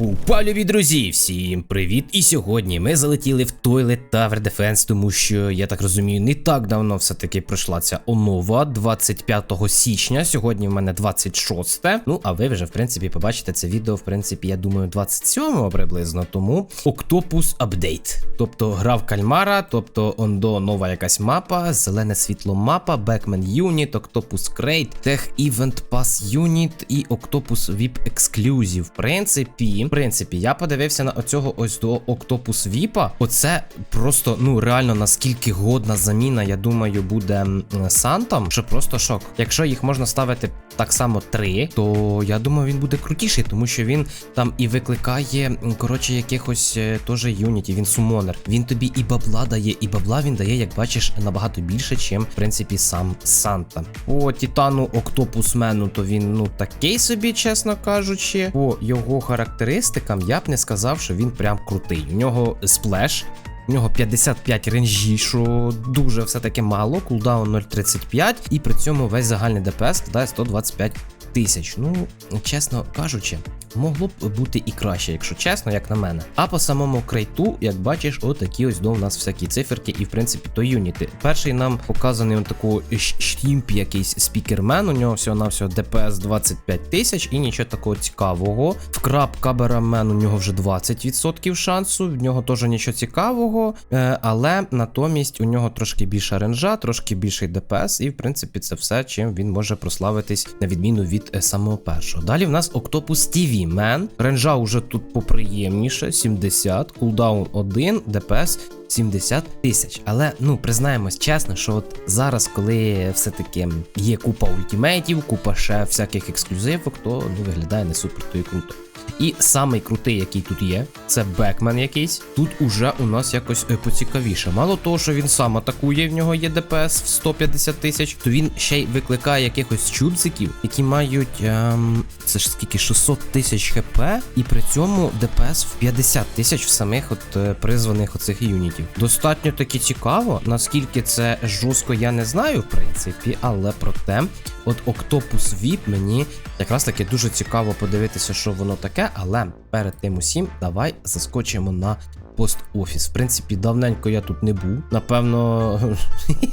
Упа, любі друзі, всім привіт! І сьогодні ми залетіли в Toilet Tower Defense, тому що, я так розумію, не так давно все-таки пройшла ця онова 25 січня. Сьогодні в мене 26. Ну, а ви вже, в принципі, побачите це відео, в принципі, я думаю, 27 приблизно. Тому Octopus Update. Тобто гра в кальмара, тобто ондо нова якась мапа, зелене світло мапа, Backman Unit, Octopus Crate, Tech Event Pass Unit і Octopus VIP Exclusive. В принципі, принципі, я подивився на оцього ось до Octopus VIP. Оце просто, ну реально, наскільки годна заміна, я думаю, буде Сантом, що просто шок. Якщо їх можна ставити так само три, то я думаю, він буде крутіший, тому що він там і викликає, коротше, якихось е, теж юнітів, він сумонер. Він тобі і бабла дає, і бабла він дає, як бачиш, набагато більше, чим, в принципі, сам Санта. По Титану Октопусмену, то він, ну, такий собі, чесно кажучи. По його характеристикам я б не сказав, що він прям крутий. У нього сплеш. У нього 55 ренжі, що дуже все-таки мало, кулдаун 0.35, і при цьому весь загальний ДПС складає 125 тисяч. Ну, чесно кажучи, могло б бути і краще, якщо чесно, як на мене. А по самому крейту, як бачиш, отакі ось до у нас всякі циферки, і в принципі то юніти. Перший нам показаний он таку штрімп якийсь спікермен. У нього всього навсього ДПС 25 тисяч і нічого такого цікавого. В краб каберамен у нього вже 20% шансу, в нього теж нічого цікавого, е, але натомість у нього трошки більша ренжа, трошки більший ДПС, і в принципі це все, чим він може прославитись на відміну від е, самого першого. Далі в нас Octopus TV Man. Ренжа вже тут поприємніше, 70, кулдаун 1, ДПС 70 тисяч. Але ну признаємось чесно, що от зараз, коли все-таки є купа ультимейтів, купа ще всяких ексклюзивок, то ну виглядає не супер то і круто. І самий крутий, який тут є, це Бекмен якийсь. Тут уже у нас якось е, поцікавіше. Мало того, що він сам атакує, в нього є ДПС в 150 тисяч, то він ще й викликає якихось чубзиків, які мають ем, це ж скільки 600 тисяч хп, і при цьому ДПС в 50 тисяч в самих от е, призваних оцих юнітів. Достатньо таки цікаво, наскільки це жорстко, я не знаю, в принципі, але проте, от Octopus VIP мені якраз таки дуже цікаво подивитися, що воно таке, але перед тим усім давай заскочимо на пост-офіс. В принципі, давненько я тут не був. Напевно,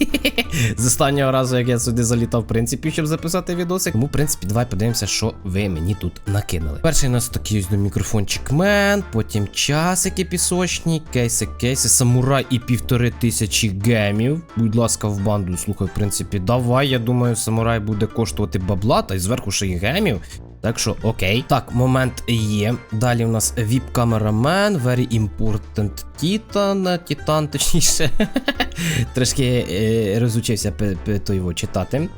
з останнього разу, як я сюди залітав, в принципі, щоб записати відосик. Тому, в принципі, давай подивимося, що ви мені тут накинули. Перший у нас такий ось до мікрофончик мен, потім часики пісочні, кейси, кейси, самурай і півтори тисячі гемів. Будь ласка, в банду. Слухай, в принципі, давай. Я думаю, самурай буде коштувати бабла, та й зверху ще й гемів. Так що окей. Так, момент є. Далі у нас vip камерамен Very Important Titan, Титан, точніше. Трошки е, розучився п- його читати.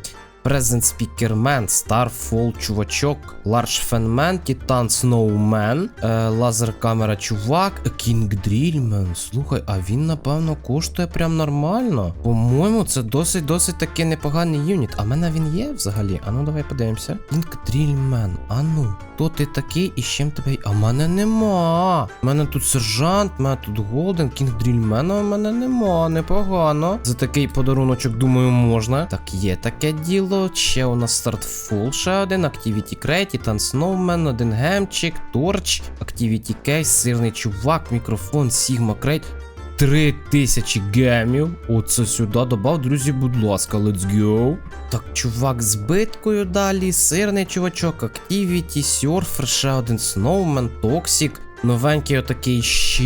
Present Man, Starfall чувачок, Large Fan Man, Titan Snowman, Лазер камера чувак, King Drillman. Слухай, а він напевно коштує прям нормально. По-моєму, це досить досить таки непоганий юніт. А в мене він є взагалі? А ну давай подивимося. King Drillman, а ну хто ти такий і з чим тебе. А мене нема. У мене тут сержант, у мене тут Голден, Кінг Дрільмена, у мене нема, непогано. За такий подаруночок, думаю, можна. Так, є таке діло. Ще у нас старт фул, ще один, Активіті Крейт, Тан Сноумен, один гемчик, торч, Activity Case, сирний чувак, мікрофон, Сігма Крейт. 3000 гемів. Оце сюди додав, друзі, будь ласка, let's go. Так, чувак з биткою далі, сирний чувачок, Activity, Surfer, ще один Snowman, Toxic, Новенький отакий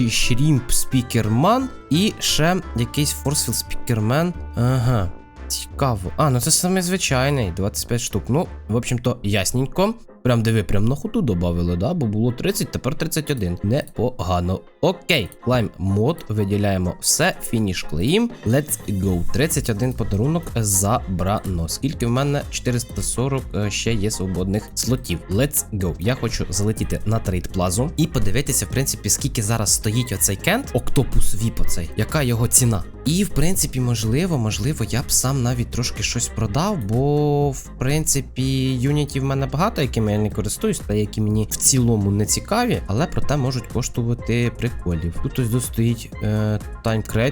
шрімп спікерман і ще якийсь форсфіл спікермен. Ага, цікаво. А, ну це саме звичайний, 25 штук. Ну, в общем-то, ясненько. Прям диви, прям на ходу додавили, да? Бо було 30, тепер 31. Непогано. Окей, клайм мод, виділяємо все, фініш клеїм. Let's go. 31 подарунок забрано. Скільки в мене 440 е, ще є свободних слотів. Let's go. Я хочу залетіти на трейд плазу і подивитися, в принципі, скільки зараз стоїть оцей кент, Октопус Віп оцей, яка його ціна. І в принципі, можливо, можливо, я б сам навіть трошки щось продав, бо в принципі юнітів в мене багато, якими я не користуюсь, та які мені в цілому не цікаві, але проте можуть коштувати приколів. Тут ось достоїть е,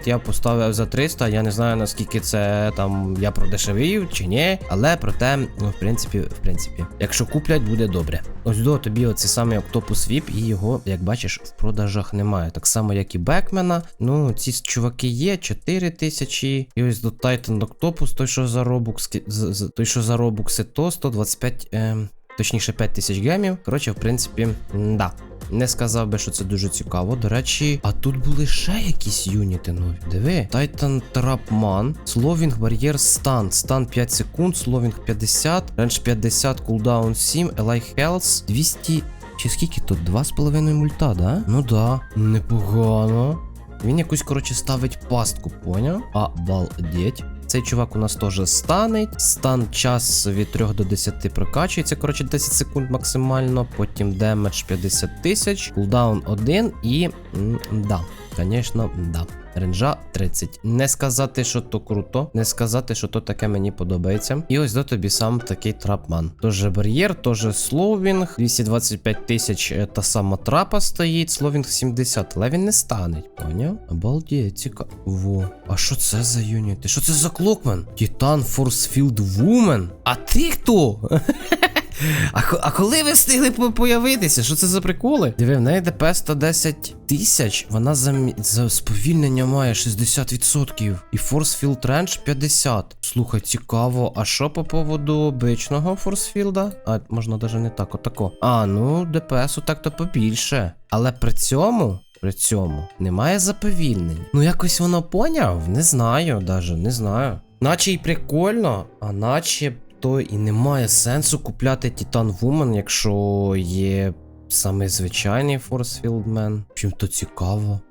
я поставив за 300, я не знаю наскільки це там я продешевив чи ні, але проте, ну, в принципі, в принципі, якщо куплять, буде добре. Ось до тобі оцей самий Octopus VIP, і його, як бачиш, в продажах немає. Так само, як і Бекмена. Ну, ці чуваки є, 4 тисячі. І ось до Titan Octopus, той, що за з- той, що за Robux, то 125, ем, точніше 5 тисяч гемів. Коротше, в принципі, да. Не сказав би, що це дуже цікаво. До речі, а тут були ще якісь юніти нові. Диви. Titan Trapman, Словінг Бар'єр Стан. Стан 5 секунд, Словінг 50, рендж 50, кулдаун 7, Eli Health 200. Чи скільки тут? 2,5 мульта, да? Ну да. Непогано. Він якусь, коротше, ставить пастку, поняв? Обалдеть. Цей чувак у нас теж станеть. Стан час від 3 до 10 прокачується. Коротше, 10 секунд максимально. Потім демедж 50 тисяч, кулдаун 1 і. да, звісно, да. Ренджа 30. Не сказати, що то круто, не сказати, що то таке мені подобається. І ось до тобі сам такий трапман. Тоже бар'єр, тоже словінг. 225 тисяч е, та сама трапа стоїть. Словінг 70, але він не стане. Поняв? Обалдеть, цікаво. Во. А що це за юніти? Що це за клокмен? Титан Форсфілд Вумен? А ти хто? А, а коли ви встигли появитися? Що це за приколи? Диви, в неї ДП 110 тисяч, вона за, за сповільнення має 60%. І Force Field Range 50. Слухай, цікаво, а що по поводу обичного форсфілда? А, можна навіть не так, отако. А, ну, ДПСу так-то побільше. Але при цьому. При цьому немає заповільнень. Ну якось воно поняв? Не знаю, даже не знаю. Наче й прикольно, а наче то і немає сенсу купляти Titan Woman, якщо є саме звичайний Man. Чим то цікаво.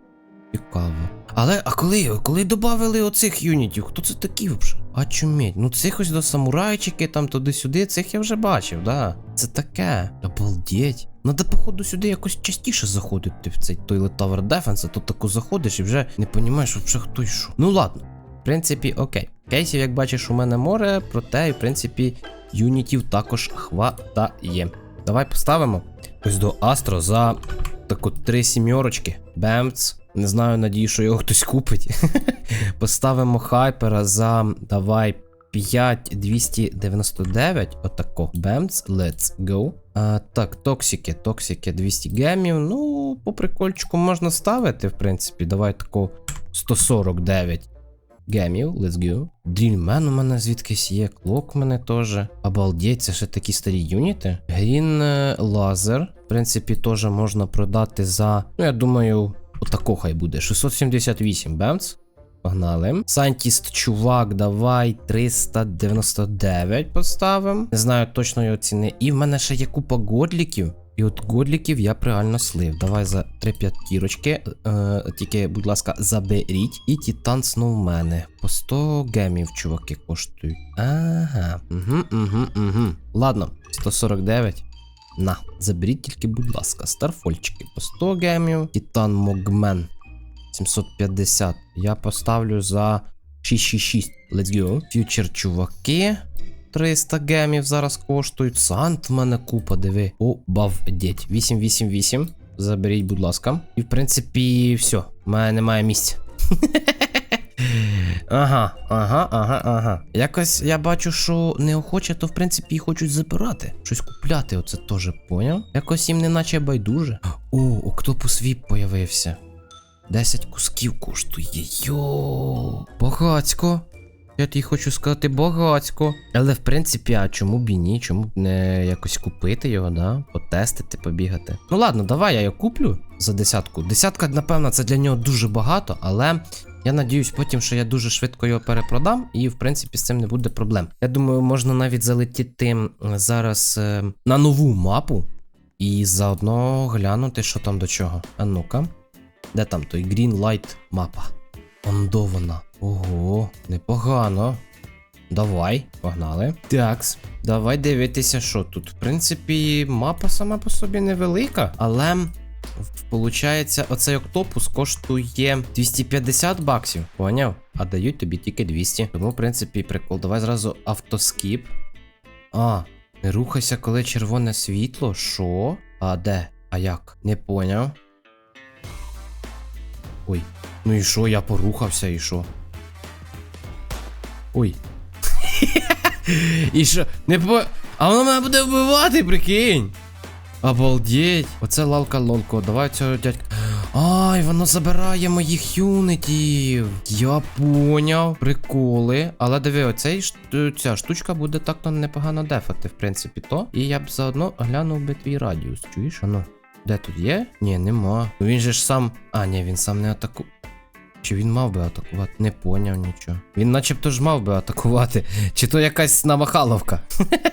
Цікаво. Але, а коли, коли додали оцих юнітів, хто це такі взагалі? А чуміть? Ну цих ось до самурайчики, там туди-сюди, цих я вже бачив, да. Це таке. Обалдеть. Надо, походу, сюди якось частіше заходити в цей Toilet Tower Defense, а то тако заходиш і вже не розумієш, взагалі хто й що. Ну ладно. Принципі, окей. Кейсів, як бачиш, у мене море, проте, в принципі, юнітів також хватає. Давай поставимо ось до Астро за таку три сімьорочки. Бемц. Не знаю, надію, що його хтось купить. Поставимо хайпера за давай 5299. Отако. Бемц. Let's go. А, так, токсики, токсики 200 гемів. Ну, по прикольчику можна ставити, в принципі. Давай тако 149 гемів, let's go. У мене звідкись є, клок у мене теж. Обалдеть, це ще такі старі юніти. Грін е, лазер. В принципі, теж можна продати за. Ну, я думаю, отако хай буде. 678 бемц. Погнали. Сантіст, чувак, давай 399 поставимо. Не знаю точно його ціни. І в мене ще є купа годліків. І от годліків я реально слив. Давай за 3 п'ятірочки. Е, тільки, будь ласка, заберіть. І Титан Сноумени. По 100 гемів, чуваки, коштують. Ага. Угу, угу, угу. Ладно, 149. На, заберіть тільки, будь ласка, старфольчики по 100 гемів. Титан Могмен 750. Я поставлю за 666. Let's go. Фьючер чуваки. 300 гемів зараз коштують. Сант в мене купа, диви. Обавдеть. 888. Заберіть, будь ласка. І в принципі, все. У мене немає місця. Ага, ага, ага, ага. Якось я бачу, що неохоче, то в принципі і хочуть забирати. Щось купляти, оце теж поняв. Якось їм неначе байдуже. О, Октопус Віп появився. 10 кусків коштує. Йо, багацько. Я тобі хочу сказати багацько. Але в принципі, а чому б і ні? Чому б не якось купити його, да? Потестити, побігати. Ну ладно, давай я його куплю за десятку. Десятка, напевно, це для нього дуже багато, але я надіюсь потім, що я дуже швидко його перепродам, і в принципі з цим не буде проблем. Я думаю, можна навіть залетіти зараз е, на нову мапу і заодно глянути, що там до чого. А ну-ка. Де там той Green Light мапа? Ондована. Ого, непогано. Давай, погнали. Такс, давай дивитися, що тут. В принципі, мапа сама по собі невелика, але. Получається, оцей октопус коштує 250 баксів, поняв? А дають тобі тільки 200. Тому, в принципі, прикол. Давай зразу автоскіп. А, Не рухайся, коли червоне світло. Що? А де? А як? Не поняв. Ой. Ну і що, я порухався, і що? Ой. І що? Не по. А воно мене буде вбивати, прикинь. Обалдеть. Оце лалка лолко. Давай цього дядька. Ай, воно забирає моїх юнитів. Я поняв. Приколи. Але диви, оцей ця штучка буде так-то непогано дефати, в принципі, то. І я б заодно глянув би твій радіус. Чуєш? Ану. Де тут є? Ні, нема. Він же ж сам. А, ні, він сам не атаку. Чи він мав би атакувати? Не поняв нічого. Він начебто ж мав би атакувати. Чи то якась намахаловка.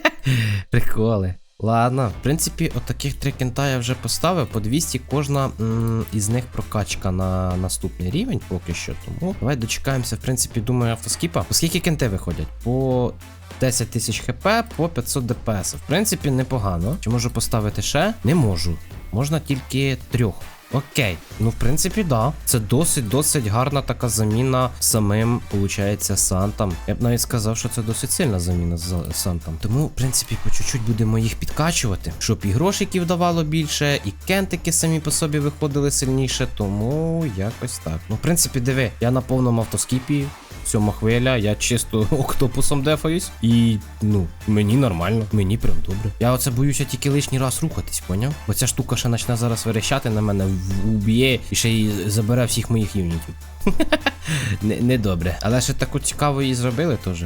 Приколи. Ладно, в принципі, отаких три кента я вже поставив. По 200 кожна м, із них прокачка на наступний рівень поки що. Тому давай дочекаємося, в принципі, думаю, автоскіпа. Оскільки кенти виходять? По 10 тисяч хп по 500 ДПС. В принципі, непогано. Чи можу поставити ще? Не можу. Можна тільки трьох. Окей, ну в принципі, да. Це досить досить гарна така заміна самим, получається, Сантам. Я б навіть сказав, що це досить сильна заміна з Сантам. Тому, в принципі, по чуть-чуть будемо їх підкачувати, щоб і грошиків давало більше, і кентики самі по собі виходили сильніше. Тому якось так. Ну, в принципі, диви, я на повному автоскіпі. Сьома хвиля, я чисто октопусом дефаюсь. І ну, мені нормально, мені прям добре. Я оце боюся тільки лишній раз рухатись, поняв? Бо ця штука ще почне зараз верещати на мене, в- уб'є і ще й забере всіх моїх юнітів. Недобре. Але ще таку цікаву її зробили теж.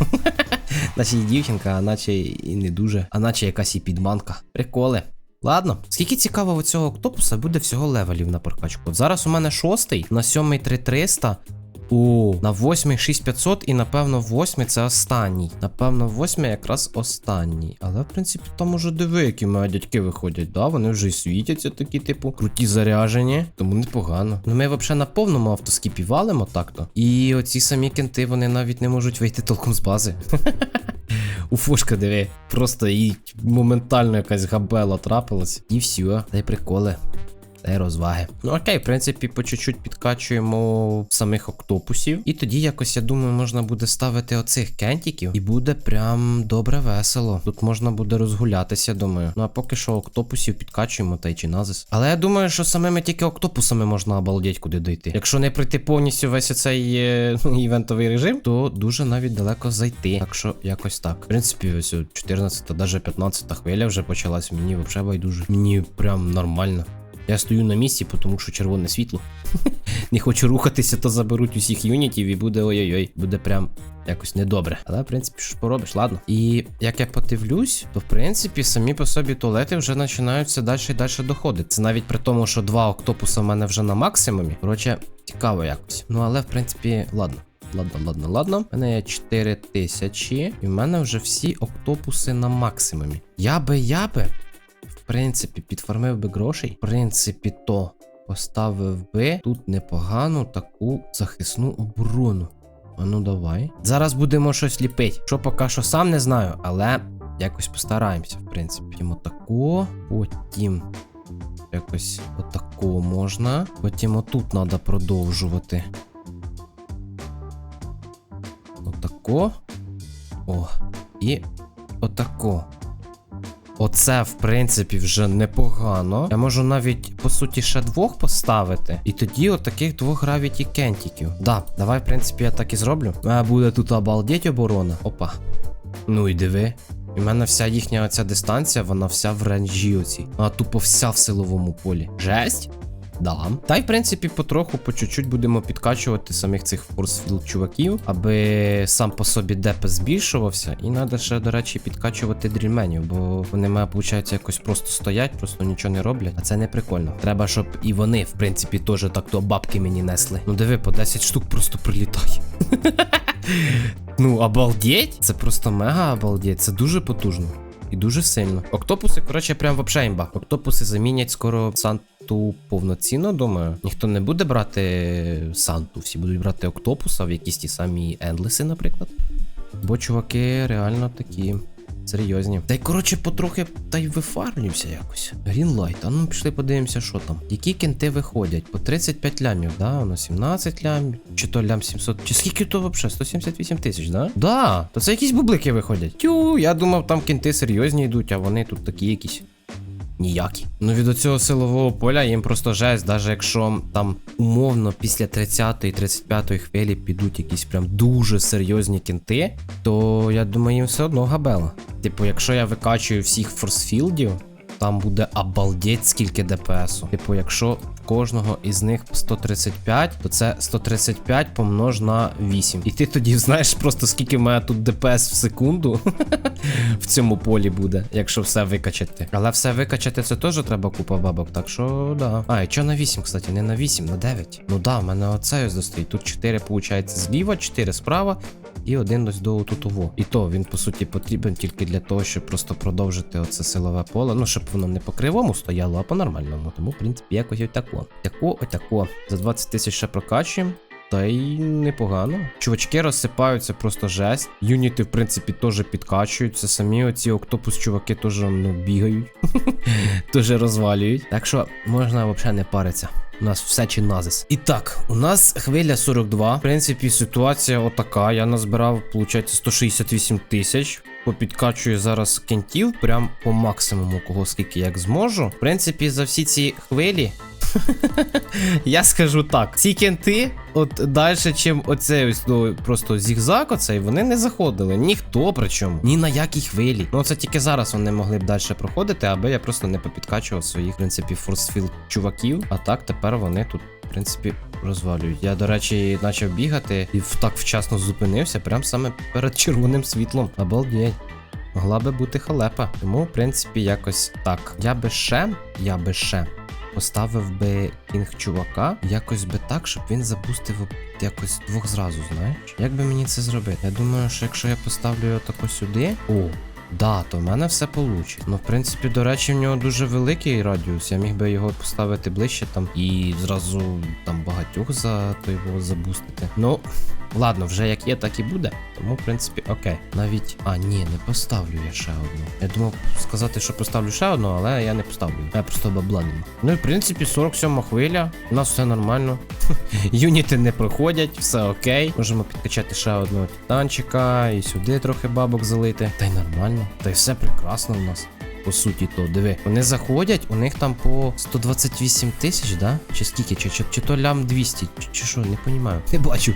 Наче і дівчинка, а наче і не дуже, а наче якась і підманка. Приколи. Ладно, скільки цікаво у цього октопуса буде всього левелів на прокачку. От зараз у мене шостий, на сьомий 3300. О, на восьмий 6500 і напевно восьмий це останній. Напевно, восьмий якраз останній. Але в принципі там уже диви, які мої дядьки виходять. Да, вони вже й світяться такі, типу, круті заряжені. Тому непогано. Ну ми взагалі на повному автоскіпі валимо так-то. І оці самі кенти, вони навіть не можуть вийти толком з бази. У фошка диви. Просто їй моментально якась габела трапилась. І все. Та приколи. Та розваги. Ну окей, в принципі, по чуть-чуть підкачуємо самих октопусів. І тоді якось, я думаю, можна буде ставити оцих кентиків. І буде прям добре весело. Тут можна буде розгулятися, думаю. Ну а поки що октопусів підкачуємо та й чи назис. Але я думаю, що самими тільки октопусами можна обалдеть куди дойти. Якщо не пройти повністю весь цей е, івентовий режим, то дуже навіть далеко зайти. Так що якось так. В принципі, ось 14 та навіть 15 хвиля вже почалась. Мені взагалі байдуже. Мені прям нормально. Я стою на місці, тому що червоне світло. Не хочу рухатися, то заберуть усіх юнітів і буде ой-ой-ой, буде прям якось недобре. Але, в принципі, що ж поробиш, ладно. І як я подивлюсь, то в принципі самі по собі туалети вже починаються далі і далі доходити. Це навіть при тому, що два октопуса в мене вже на максимумі. Коротше, цікаво якось. Ну але в принципі, ладно. Ладно, ладно, ладно. У мене є 4 тисячі, і в мене вже всі октопуси на максимумі. Я би, я би, в принципі, підфармив би грошей. В принципі, то поставив би тут непогану таку захисну оборону. А ну давай. Зараз будемо щось ліпити. Що поки що сам не знаю, але якось постараємося, в принципі. Потім отако, потім якось отако можна. Потім отут треба продовжувати. Отако. О. І отако. Оце, в принципі, вже непогано. Я можу навіть, по суті, ще двох поставити. І тоді отаких двох гравіті кентіків. Да, давай, в принципі, я так і зроблю. Мене буде тут обалдеть оборона. Опа. Ну і диви. І в мене вся їхня оця дистанція, вона вся в ренджі оцій. Вона тупо вся в силовому полі. Жесть? Да. Та й в принципі потроху, по чуть-чуть будемо підкачувати самих цих форсфілд чуваків, аби сам по собі депес збільшувався. І треба ще, до речі, підкачувати дрільменів, бо вони мене, виходить, якось просто стоять, просто нічого не роблять. А це не прикольно. Треба, щоб і вони, в принципі, теж так то бабки мені несли. Ну диви, по 10 штук просто прилітає. Ну, обалдеть! Це просто мега обалдеть, це дуже потужно. І дуже сильно. Октопуси, коротше, прям вообще імба. Октопуси замінять скоро Санту повноцінно, думаю. Ніхто не буде брати Санту, всі будуть брати Октопуса в якісь ті самі ендлеси, наприклад. Бо чуваки реально такі серйозні. Та й коротше, потрохи та й вифармлюся якось. Грінлайт, а ну пішли подивимося, що там. Які кінти виходять? По 35 лямів, да? Воно 17 лямів, чи то лям 700. Чи скільки то взагалі? 178 тисяч, да? Да, то це якісь бублики виходять. Тю, я думав, там кінти серйозні йдуть, а вони тут такі якісь. Ніякі. Ну від оцього силового поля їм просто жесть, навіть якщо там умовно після 30-ї, 35-ї хвилі підуть якісь прям дуже серйозні кінти, то я думаю, їм все одно габела. Типу, якщо я викачую всіх форсфілдів, там буде обалдеть скільки ДПСу. Типу, якщо кожного із них 135, то це 135 помнож на 8. І ти тоді знаєш просто скільки в мене тут ДПС в секунду в цьому полі буде, якщо все викачати. Але все викачати це теж треба купа бабок, так що да. А, і що на 8, кстати, не на 8, на 9. Ну да, в мене оце ось. Тут 4, виходить, зліва, 4 справа. І один ось до тутово. І то він, по суті, потрібен тільки для того, щоб просто продовжити оце силове поле. Ну, щоб воно не по кривому стояло, а по нормальному. Тому, в принципі, якось отако. Тако, отако. За 20 тисяч ще прокачуємо. Та й непогано. Чувачки розсипаються просто жесть. Юніти, в принципі, теж підкачуються. Самі оці октопус чуваки теж ну, бігають. Теж розвалюють. Так що можна взагалі не паритися. У нас все чи назис. І так, у нас хвиля 42. В принципі, ситуація отака. Я назбирав, виходить, 168 тисяч. Попідкачую зараз кентів прям по максимуму, кого скільки як зможу. В принципі, за всі ці хвилі. Я скажу так: ці кенти, от далі, чим оцей ось ну, просто зігзаг, оцей, вони не заходили. Ніхто причому, ні на якій хвилі. Ну це тільки зараз вони могли б далі проходити, аби я просто не попідкачував своїх, в принципі, форсфілд чуваків. А так тепер вони тут, в принципі, розвалюють. Я, до речі, почав бігати і так вчасно зупинився, прям саме перед червоним світлом. Обалдеть. Могла би бути халепа. Тому, в принципі, якось так. Я би ще, я би ще поставив би кінг чувака якось би так, щоб він запустив якось двох зразу, знаєш? Як би мені це зробити? Я думаю, що якщо я поставлю його тако сюди. О, да, то в мене все получить. Ну, в принципі, до речі, в нього дуже великий радіус. Я міг би його поставити ближче там і зразу там багатьох за то його забустити. Ну, ладно, вже як є, так і буде. Тому, в принципі, окей. Навіть. А, ні, не поставлю я ще одну. Я думав сказати, що поставлю ще одну, але я не поставлю. Я просто бабла нема. Ну і в принципі, 47 хвиля. У нас все нормально. Юніти не проходять, все окей. Можемо підкачати ще одного титанчика і сюди трохи бабок залити. Та й нормально. Та й все прекрасно в нас. По суті, то диви. Вони заходять, у них там по 128 тисяч, да? Чи скільки? Чи, чи, чи то лям 200? Чи, що, не розумію. Не бачу.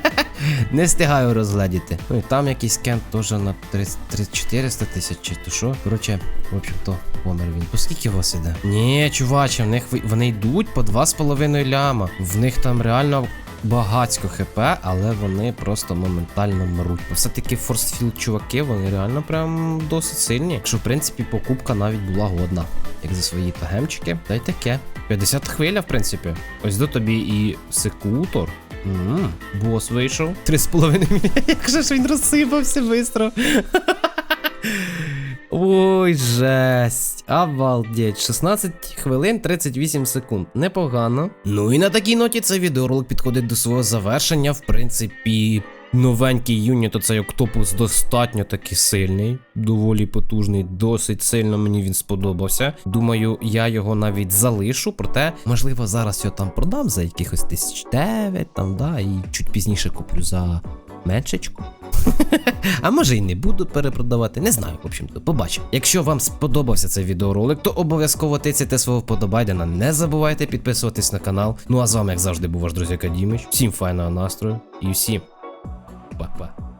не встигаю розгледіти. Ну і там якийсь кент теж на 30, 30, 400 тисяч, чи то що. Коротше, в общем то, помер він. По скільки у вас іде? Ні, чуваче, в них вони йдуть по 2,5 ляма. В них там реально багацько хп, але вони просто моментально мруть. Все-таки форсфілд чуваки, вони реально прям досить сильні. Якщо, в принципі, покупка навіть була годна. Як за свої тагемчики. Та й таке. 50 хвиля, в принципі. Ось до тобі і секутор. Бос вийшов. 3,5 мільйона. Як же ж він розсипався швидко. Ой, жесть. Обалдеть. 16 хвилин 38 секунд. Непогано. Ну і на такій ноті цей відеоролик підходить до свого завершення. В принципі, новенький юніт, оцей октопус достатньо таки сильний, доволі потужний, досить сильно мені він сподобався. Думаю, я його навіть залишу, проте, можливо, зараз його там продам за якихось тисяч дев'ять, там, да, і чуть пізніше куплю за меншечку. А може і не буду перепродавати, не знаю, в общем-то, побачимо. Якщо вам сподобався цей відеоролик, то обов'язково тицяйте свого вподобайдена. Не забувайте підписуватись на канал. Ну а з вами, як завжди, був ваш друзяка Дімич. Всім файного настрою і всім па-па.